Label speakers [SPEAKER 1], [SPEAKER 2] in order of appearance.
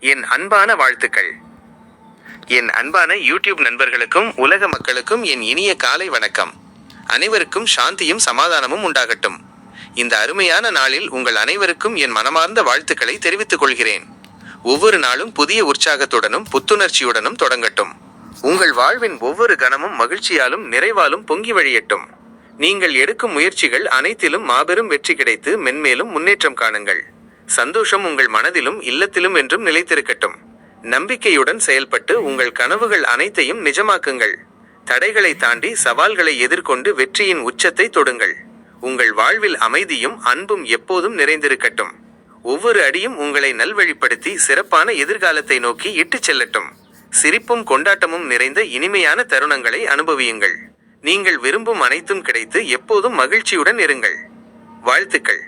[SPEAKER 1] என் அன்பான வாழ்த்துக்கள். என் அன்பான யூடியூப் நண்பர்களுக்கும் உலக மக்களுக்கும் என் இனிய காலை வணக்கம். அனைவருக்கும் சாந்தியும் சமாதானமும் உண்டாகட்டும். இந்த அருமையான நாளில் உங்கள் அனைவருக்கும் என் மனமார்ந்த வாழ்த்துக்களை தெரிவித்துக் கொள்கிறேன். ஒவ்வொரு நாளும் புதிய உற்சாகத்துடனும் புத்துணர்ச்சியுடனும் தொடங்கட்டும். உங்கள் வாழ்வின் ஒவ்வொரு கணமும் மகிழ்ச்சியாலும் நிறைவாலும் பொங்கி வழியட்டும். நீங்கள் எடுக்கும் முயற்சிகள் அனைத்திலும் மாபெரும் வெற்றி கிடைத்து மென்மேலும் முன்னேற்றம் காணுங்கள். சந்தோஷம் உங்கள் மனதிலும் இல்லத்திலும் என்றும் நிலைத்திருக்கட்டும். நம்பிக்கையுடன் செயல்பட்டு உங்கள் கனவுகள் அனைத்தையும் நிஜமாக்குங்கள். தடைகளை தாண்டி சவால்களை எதிர்கொண்டு வெற்றியின் உச்சத்தை தொடுங்கள். உங்கள் வாழ்வில் அமைதியும் அன்பும் எப்போதும் நிறைந்திருக்கட்டும். ஒவ்வொரு அடியும் உங்களை நல்வழிப்படுத்தி சிறப்பான எதிர்காலத்தை நோக்கி இட்டுச் செல்லட்டும். சிரிப்பும் கொண்டாட்டமும் நிறைந்த இனிமையான தருணங்களை அனுபவியுங்கள். நீங்கள் விரும்பும் அனைத்தும் கிடைத்து எப்போதும் மகிழ்ச்சியுடன் இருங்கள். வாழ்த்துக்கள்.